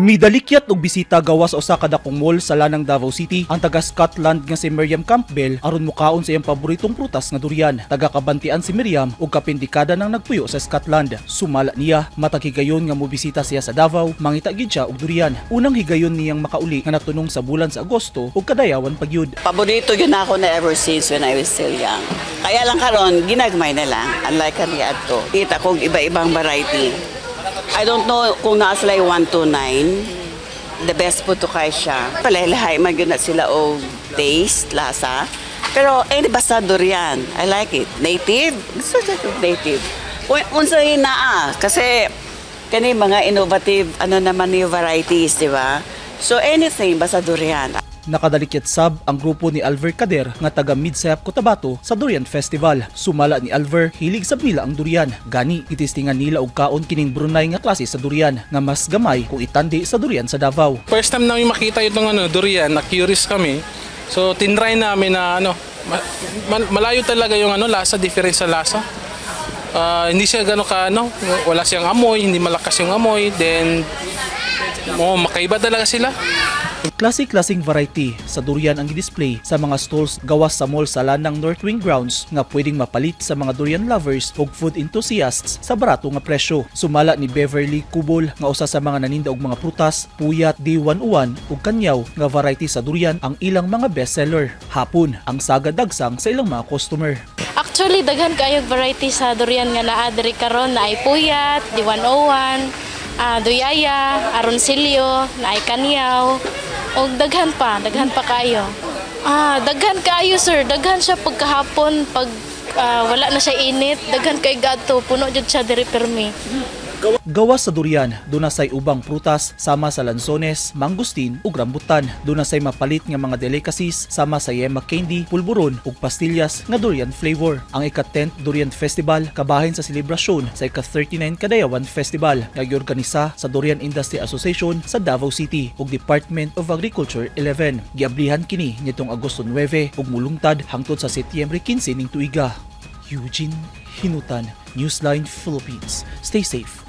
Midalikyat og bisita gawas sa usa ka dakong mall sa lanang Davao City ang taga Scotland nga si Miriam Campbell aron mukaon sa iyang paboritong prutas nga durian. Taga kabantian si Miriam ug kapindikada nang nagpuyo sa Scotland. Sumala niya matag higayon nga mobisita siya sa Davao, mangita gid siya og durian. Unang higayon niyang makauli nga natunong sa bulan sa Agosto ug kadayawan pagyud. Paborito yun ako na ever since when I was still young. Kaya lang karon ginagmay na lang. Unlike kaniya to. Kita kong iba-ibang variety. I don't know kung naa sila yung 129. The best po to kay siya. Palalahay man yun na sila o taste, lasa. Pero eh basta durian. I like it. Native. Gusto ko native. Un- Unsa yun naa. Kasi kani mga innovative ano naman yung varieties, di ba? So anything basta durian. Nakadalikyat sab ang grupo ni Alver Kader nga taga Midsayap Cotabato sa Durian Festival. Sumala ni Alver, hilig sab nila ang durian. Gani, itistingan nila og kaon kining Brunei nga klase sa durian nga mas gamay kung itandi sa durian sa Davao. First time namin makita itong ano, durian, na-curious kami. So, tinry namin na ano, ma- ma- malayo talaga yung ano, lasa, difference sa lasa. Ah, hindi siya gano'n ka, ano, wala siyang amoy, hindi malakas yung amoy, then, oh, makaiba talaga sila. Klase-klaseng variety sa durian ang i-display sa mga stalls gawas sa mall sa lanang North Wing Grounds nga pwedeng mapalit sa mga durian lovers o food enthusiasts sa barato nga presyo. Sumala ni Beverly Kubol nga usa sa mga naninda og mga prutas, puyat, D101 ug kanyaw nga variety sa durian ang ilang mga bestseller. Hapon ang saga dagsang sa ilang mga customer. Actually, daghan kayo variety sa durian nga naa diri karon na ay puyat, D101, uh, Duyaya, Aronsilyo, Naikanyaw, o daghan pa, daghan pa kayo. Ah, daghan kayo sir, daghan siya pagkahapon, pag uh, wala na siya init, daghan kay gato, puno jud siya diri permi. Gawas sa durian, dunasay ubang prutas sama sa lansones, mangustin ug rambutan. Dunasay mapalit nga mga delicacies sama sa yema candy, pulburon ug pastillas nga durian flavor. Ang ika-10th Durian Festival kabahin sa selebrasyon sa ika-39 Kadayawan Festival nga giorganisa sa Durian Industry Association sa Davao City ug Department of Agriculture 11. Giablihan kini nitong Agosto 9 ug mulungtad hangtod sa Setyembre 15 ning tuiga. Eugene Hinutan, Newsline Philippines. Stay safe.